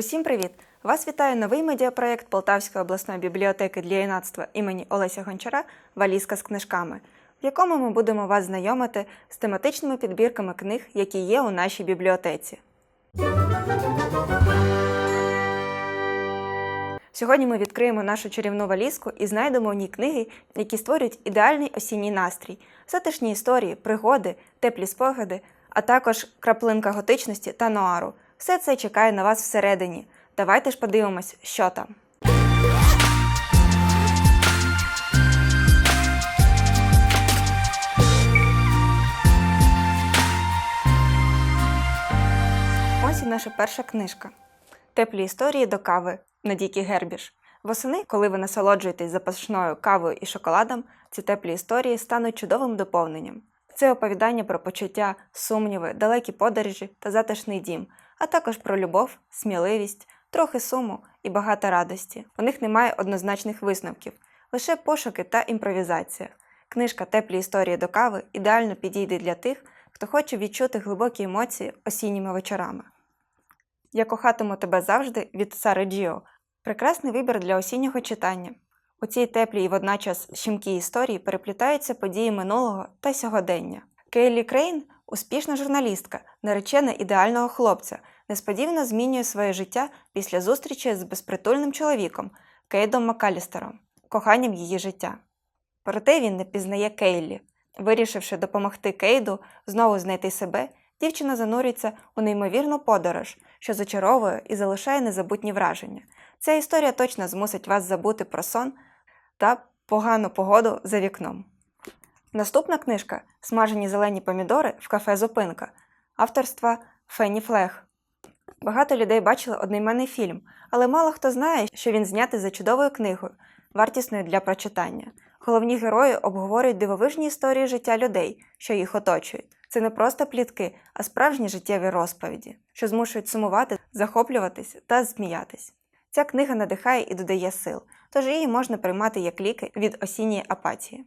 Усім привіт! Вас вітає новий медіапроєкт Полтавської обласної бібліотеки для юнацтва імені Олеся Гончара Валізка з книжками, в якому ми будемо вас знайомити з тематичними підбірками книг, які є у нашій бібліотеці. Сьогодні ми відкриємо нашу чарівну валізку і знайдемо у ній книги, які створюють ідеальний осінній настрій, затишні історії, пригоди, теплі спогади, а також краплинка готичності та нуару. Все це чекає на вас всередині. Давайте ж подивимось, що там. Ось і наша перша книжка. Теплі історії до кави Надійки Гербіш. Восени, коли ви насолоджуєтесь запашною кавою і шоколадом, ці теплі історії стануть чудовим доповненням. Це оповідання про почуття, сумніви, далекі подорожі та затишний дім, а також про любов, сміливість, трохи суму і багато радості. У них немає однозначних висновків, лише пошуки та імпровізація. Книжка Теплі історії до кави ідеально підійде для тих, хто хоче відчути глибокі емоції осінніми вечорами. Я кохатиму тебе завжди від Сари Джіо. Прекрасний вибір для осіннього читання. У цій теплій і водночас щемкій історії переплітаються події минулого та сьогодення. Кейлі Крейн успішна журналістка, наречена ідеального хлопця, несподівано змінює своє життя після зустрічі з безпритульним чоловіком Кейдом Макалістером, коханням її життя. Проте він не пізнає Кейлі. Вирішивши допомогти Кейду знову знайти себе, дівчина занурюється у неймовірну подорож, що зачаровує і залишає незабутні враження. Ця історія точно змусить вас забути про сон та погану погоду за вікном. Наступна книжка Смажені зелені помідори в кафе Зупинка авторства Фенні Флег. Багато людей бачили одноіменний фільм, але мало хто знає, що він знятий за чудовою книгою, вартісною для прочитання. Головні герої обговорюють дивовижні історії життя людей, що їх оточують. Це не просто плітки, а справжні життєві розповіді, що змушують сумувати, захоплюватись та сміятись. Ця книга надихає і додає сил, тож її можна приймати як ліки від осінньої апатії.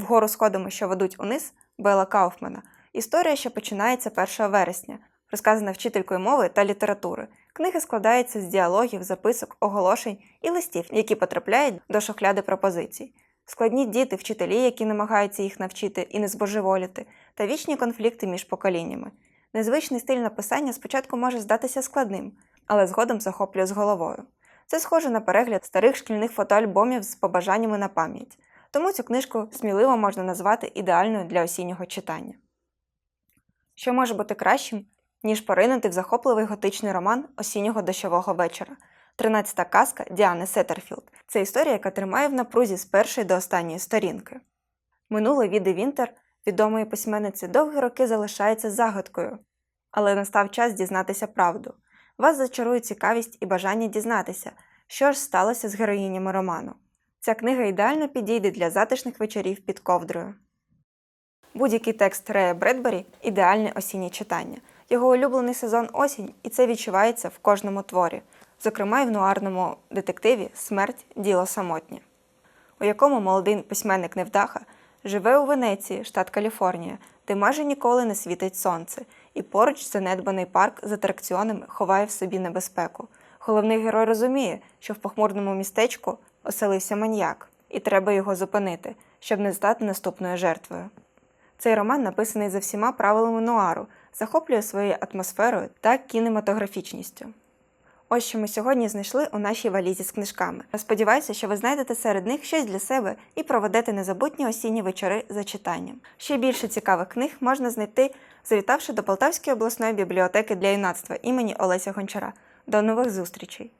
Вгору сходами, що ведуть униз, Бела Кауфмана. Історія, що починається 1 вересня, розказана вчителькою мови та літератури. Книга складається з діалогів, записок, оголошень і листів, які потрапляють до шухляди пропозицій. Складні діти, вчителі, які намагаються їх навчити і не збожеволіти, та вічні конфлікти між поколіннями. Незвичний стиль написання спочатку може здатися складним, але згодом захоплює з головою. Це схоже на перегляд старих шкільних фотоальбомів з побажаннями на пам'ять, тому цю книжку сміливо можна назвати ідеальною для осіннього читання. Що може бути кращим, ніж поринути в захопливий готичний роман осіннього дощового вечора. Тринадцята казка Діани Сеттерфілд це історія, яка тримає в напрузі з першої до останньої сторінки. Минуле Віди Вінтер, відомої письменниці, довгі роки залишається загадкою, але настав час дізнатися правду. Вас зачарує цікавість і бажання дізнатися, що ж сталося з героїнями роману. Ця книга ідеально підійде для затишних вечорів під ковдрою. Будь-який текст Рея Бредбері ідеальне осіннє читання. Його улюблений сезон осінь, і це відчувається в кожному творі, зокрема й в нуарному детективі Смерть діло самотнє, у якому молодий письменник Невдаха живе у Венеції, штат Каліфорнія, де майже ніколи не світить сонце, і поруч занедбаний парк з атракціонами ховає в собі небезпеку. Головний герой розуміє, що в похмурному містечку оселився маньяк, і треба його зупинити, щоб не стати наступною жертвою. Цей роман написаний за всіма правилами нуару, захоплює своєю атмосферою та кінематографічністю. Ось що ми сьогодні знайшли у нашій валізі з книжками. Сподіваюся, що ви знайдете серед них щось для себе і проведете незабутні осінні вечори за читанням. Ще більше цікавих книг можна знайти, завітавши до Полтавської обласної бібліотеки для юнацтва імені Олеся Гончара. До нових зустрічей!